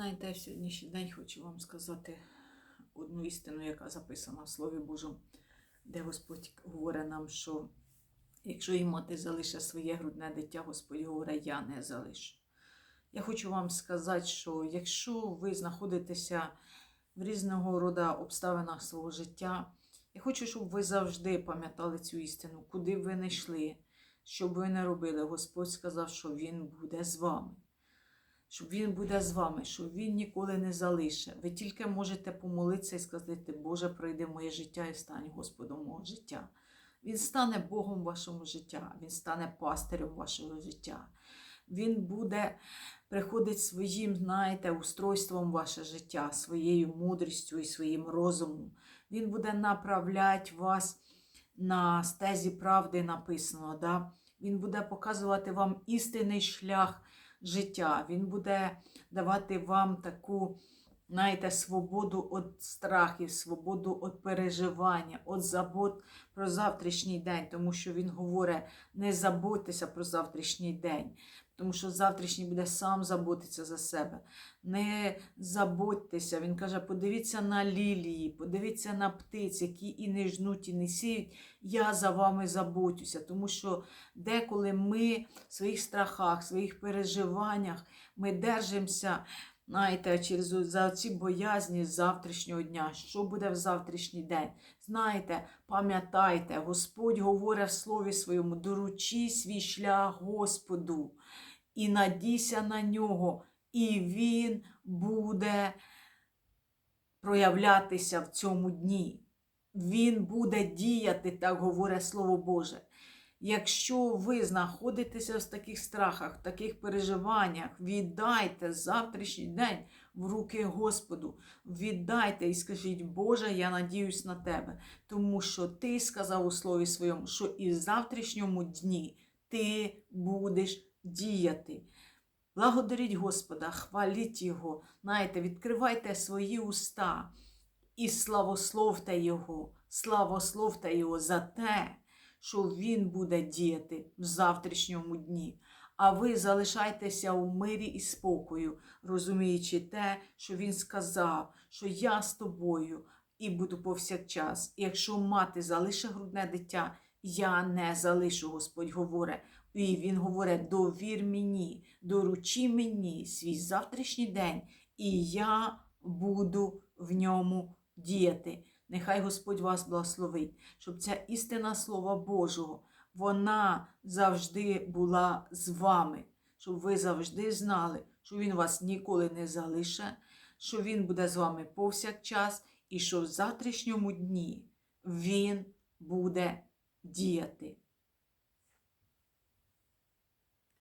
Знаєте, в сьогоднішній день хочу вам сказати одну істину, яка записана в Слові Божому, де Господь говорить нам, що якщо і мати залише своє грудне дитя, Господь говорить, я не залишу. Я хочу вам сказати, що якщо ви знаходитеся в різного роду обставинах свого життя, я хочу, щоб ви завжди пам'ятали цю істину, куди б ви не йшли, що б ви не робили. Господь сказав, що Він буде з вами. Що Він буде з вами, що Він ніколи не залише. Ви тільки можете помолитися і сказати, Боже, пройди в моє життя і стань Господом мого життя. Він стане Богом вашого життя, Він стане пастирем вашого життя. Він буде приходити своїм, знаєте, устройством ваше життя, своєю мудрістю і своїм розумом. Він буде направляти вас на стезі правди, написано. Да? Він буде показувати вам істинний шлях життя. Він буде давати вам таку, знаєте, свободу від страхів, свободу від переживання, від забот про завтрашній день, тому що він говорить, не заботьтеся про завтрашній день. Тому що завтрашній буде сам заботитися за себе. Не заботьтеся. Він каже: подивіться на лілії, подивіться на птиць, які і не жнуть, і не сіють. Я за вами заботюся. Тому що деколи ми в своїх страхах, своїх переживаннях, ми держимося. Знаєте, через за ці боязні завтрашнього дня, що буде в завтрашній день. Знаєте, пам'ятайте, Господь говорить в слові своєму: доручи свій шлях Господу і надійся на нього, і Він буде проявлятися в цьому дні. Він буде діяти, так говорить Слово Боже. Якщо ви знаходитеся в таких страхах, в таких переживаннях, віддайте завтрашній день в руки Господу. Віддайте і скажіть, Боже, я надіюсь на тебе, тому що ти сказав у слові своєму, що і в завтрашньому дні ти будеш діяти. Благодаріть Господа, хваліть Його, знаєте, відкривайте свої уста і славословте Його, славословте Його за те, що Він буде діяти в завтрашньому дні. А ви залишайтеся у мирі і спокою, розуміючи те, що Він сказав, що я з тобою і буду повсякчас. Якщо мати залише грудне дитя, я не залишу, Господь говорить. І Він говорить: довір мені, доручи мені свій завтрашній день, і я буду в ньому діяти. Нехай Господь вас благословить, щоб ця істина Слова Божого, вона завжди була з вами, щоб ви завжди знали, що Він вас ніколи не залише, що Він буде з вами повсякчас, і що в завтрашньому дні Він буде діяти.